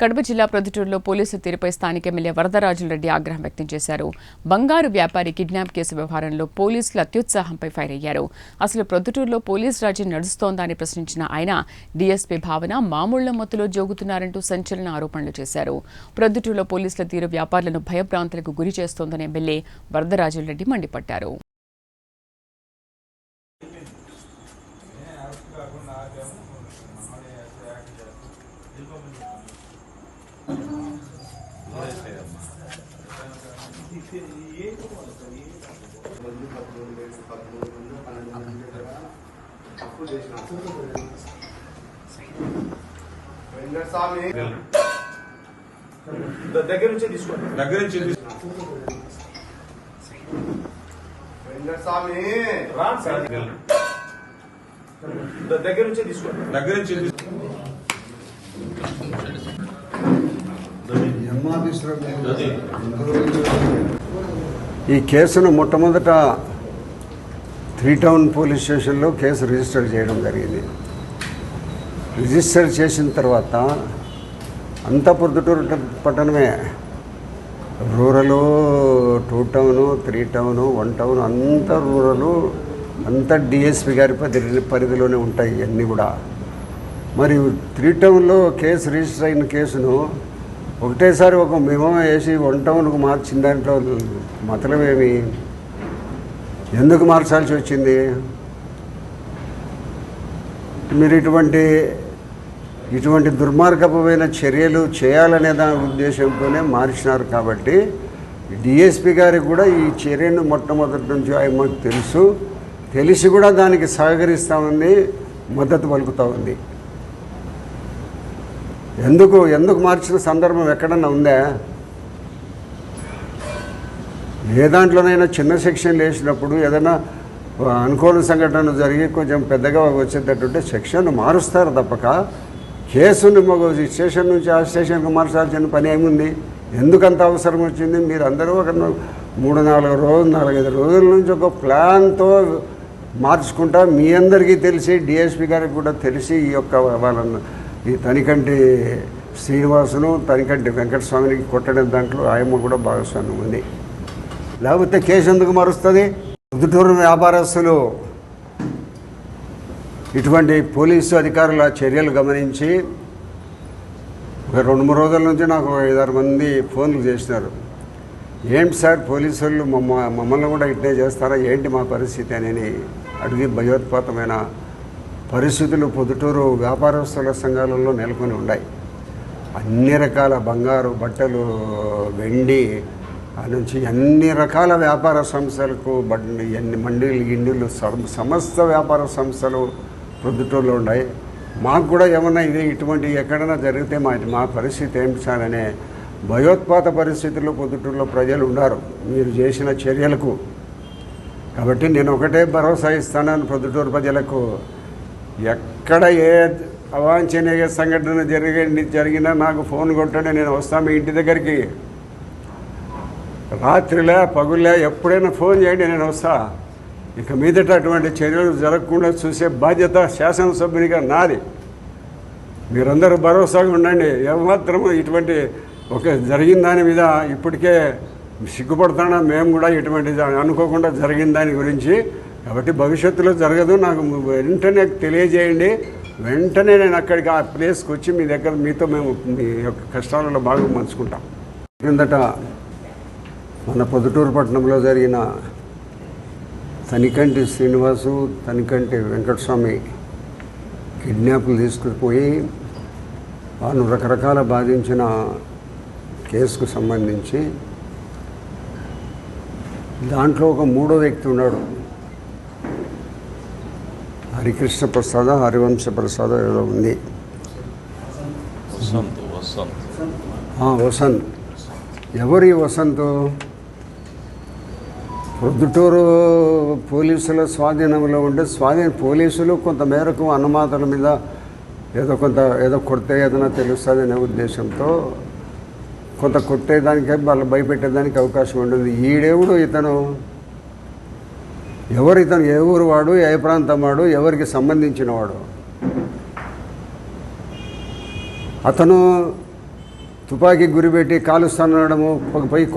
కడప జిల్లా ప్రొద్దుటూరులో పోలీసుల తీరుపై స్థానిక ఎమ్మెల్యే వరదరాజులరెడ్డి ఆగ్రహం వ్యక్తం చేశారు. బంగారు వ్యాపారి కిడ్నాప్ కేసు వ్యవహారంలో పోలీసులు అత్యుత్సాహంపై ఫైర్ అయ్యారు. అసలు ప్రొద్దుటూరులో పోలీస్ రాజ్యం నడుస్తోందా అని ప్రశ్నించిన ఆయన డీఎస్పీ భావన మామూళ్ళ మొత్తులో జోగుతున్నారంటూ సంచలన ఆరోపణలు చేశారు. ప్రొద్దుటూరులో పోలీసుల తీరు వ్యాపారులను భయభ్రాంతులకు గురి చేస్తోందని ఎమ్మెల్యే వరదరాజులరెడ్డి మండిపడ్డారు. వెంకటస్వామి దగ్గర నుంచే తీసుకోండి దగ్గర నుంచి తీసు- వెంకటస్వామి రాండి సార్. దగ్గర నుంచే తీసుకోండి దగ్గర నుంచి తీసు- ఈ కేసును మొట్టమొదట త్రీ టౌన్ పోలీస్ స్టేషన్లో కేసు రిజిస్టర్ చేయడం జరిగింది. రిజిస్టర్ చేసిన తర్వాత అంతా పొద్దుటూరు పట్టణమే. Rural two town three town one town అంతా రూరలు అంతా డిఎస్పి గారి పరిధిలోనే ఉంటాయి ఇవన్నీ కూడా. మరియు త్రీ టౌన్లో కేసు రిజిస్టర్ అయిన కేసును ఒకటేసారి ఒక మెమో వేసి వన్ టౌన్కు మార్చిన దాంట్లో. మతలమేమి ఎందుకు మార్చాల్సి వచ్చింది? మీరు ఇటువంటి ఇటువంటి దుర్మార్గపమైన చర్యలు చేయాలనే దాని ఉద్దేశంతోనే మార్చినారు కాబట్టి డిఎస్పి గారికి కూడా ఈ చర్యను మొట్టమొదటి నుంచి ఆయనకు తెలుసు. తెలిసి కూడా దానికి సహకరిస్తామని మద్దతు పలుకుతూ ఉంది. ఎందుకు ఎందుకు మార్చిన సందర్భం ఎక్కడన్నా ఉందా? ఏ దాంట్లోనైనా చిన్న సెక్షన్ వేసినప్పుడు ఏదైనా అనుకోని సంఘటన జరిగి కొంచెం పెద్దగా వచ్చేటట్టుంటే సెక్షన్ మారుస్తారు తప్పక. కేసుని ఒక స్టేషన్ నుంచి ఆ స్టేషన్కి మార్చాల్సిన పని ఏముంది? ఎందుకంత అవసరం వచ్చింది? మీరు అందరూ ఒక మూడు నాలుగు రోజులు నాలుగైదు రోజుల నుంచి ఒక ప్లాన్తో మార్చుకుంటా మీ అందరికీ తెలిసి డిఎస్పి గారికి కూడా తెలిసి ఈ యొక్క వాళ్ళను ఈ తనికంటి శ్రీనివాసును తనికంటి వెంకటస్వామిని కొట్టడం దాంట్లో ఆయమ్మ కూడా భాగస్వామ్యం ఉంది. లేకపోతే కేసు ఎందుకు మారుస్తుంది? పొద్దుటూరు వ్యాపారస్తులు ఇటువంటి పోలీసు అధికారుల చర్యలు గమనించి ఒక రెండు మూడు రోజుల నుంచి నాకు ఐదారు మంది ఫోన్లు చేసినారు. ఏంటి సార్ పోలీసు వాళ్ళు మమ్మ మమ్మల్ని కూడా ఇట్టే చేస్తారా? ఏంటి మా పరిస్థితి అని అడిగి భయోత్పాతమైన పరిస్థితులు పొద్దుటూరు వ్యాపారస్తుల సంఘాలలో నెలకొని ఉన్నాయి. అన్ని రకాల బంగారు బట్టలు వెండి ఆ నుంచి అన్ని రకాల వ్యాపార సంస్థలకు బండి ఎన్ని మండీలు గిండీలు సమస్త వ్యాపార సంస్థలు ప్రొద్దుటూరులో ఉన్నాయి. మాకు కూడా ఏమన్నా ఇది ఇటువంటి ఎక్కడైనా జరిగితే మా మా పరిస్థితి ఏమిటి సార్ అనే భయోత్పాత పరిస్థితుల్లో పొద్దుటూరులో ప్రజలు ఉన్నారు. మీరు చేసిన చర్యలకు. కాబట్టి నేను ఒకటే భరోసా ఇస్తానని పొద్దుటూరు ప్రజలకు ఎక్కడ ఏ అవాంఛనీయ సంఘటన జరిగి జరిగినా నాకు ఫోన్ కొట్టండి నేను వస్తాను మీ ఇంటి దగ్గరికి. రాత్రిలే పగులే ఎప్పుడైనా ఫోన్ చేయండి నేను వస్తా. ఇక మీదట అటువంటి చర్యలు జరగకుండా చూసే బాధ్యత శాసనసభ్యునిగా నాది. మీరందరూ భరోసాగా ఉండండి. ఏమాత్రం ఇటువంటి ఒక జరిగిన దాని మీద ఇప్పటికే సిగ్గుపడుతున్నా మేము కూడా ఇటువంటి అనుకోకుండా జరిగిన దాని గురించి కాబట్టి భవిష్యత్తులో జరగదు. నాకు వెంటనే తెలియజేయండి. వెంటనే నేను అక్కడికి ఆ ప్లేస్కి వచ్చి మీ దగ్గర మీతో మేము మీ యొక్క కష్టాలలో బాగా పంచుకుంటాం. క్రిందట మన పొద్దుటూరు పట్టణంలో జరిగిన తనికంటి శ్రీనివాసు తనికంటి వెంకటస్వామి కిడ్నాప్లు తీసుకుపోయి వాళ్ళు రకరకాల బాధించిన కేసుకు సంబంధించి దాంట్లో ఒక మూడో వ్యక్తి ఉన్నాడు. హరికృష్ణ ప్రసాద హరివంశ ప్రసాద ఏదో ఉంది. వసంత్ ఎవరి వసంత్? ప్రొద్దుటూరు పోలీసుల స్వాధీనంలో ఉండే స్వాధీన పోలీసులు కొంత మేరకు అనుమానాల మీద ఏదో కొంత ఏదో కొడితే ఏదైనా తెలుస్తుంది అనే ఉద్దేశంతో కొంత కొట్టేదానికే వాళ్ళు భయపెట్టేదానికి అవకాశం ఉంటుంది. ఈడేవుడు ఇతను? ఎవరు ఇతను ఏ ఊరు వాడు ఏ ప్రాంతం వాడు ఎవరికి సంబంధించిన వాడు. అతను తుపాకీ గురిపెట్టి కాలుస్తానడము పోయి కొట్ట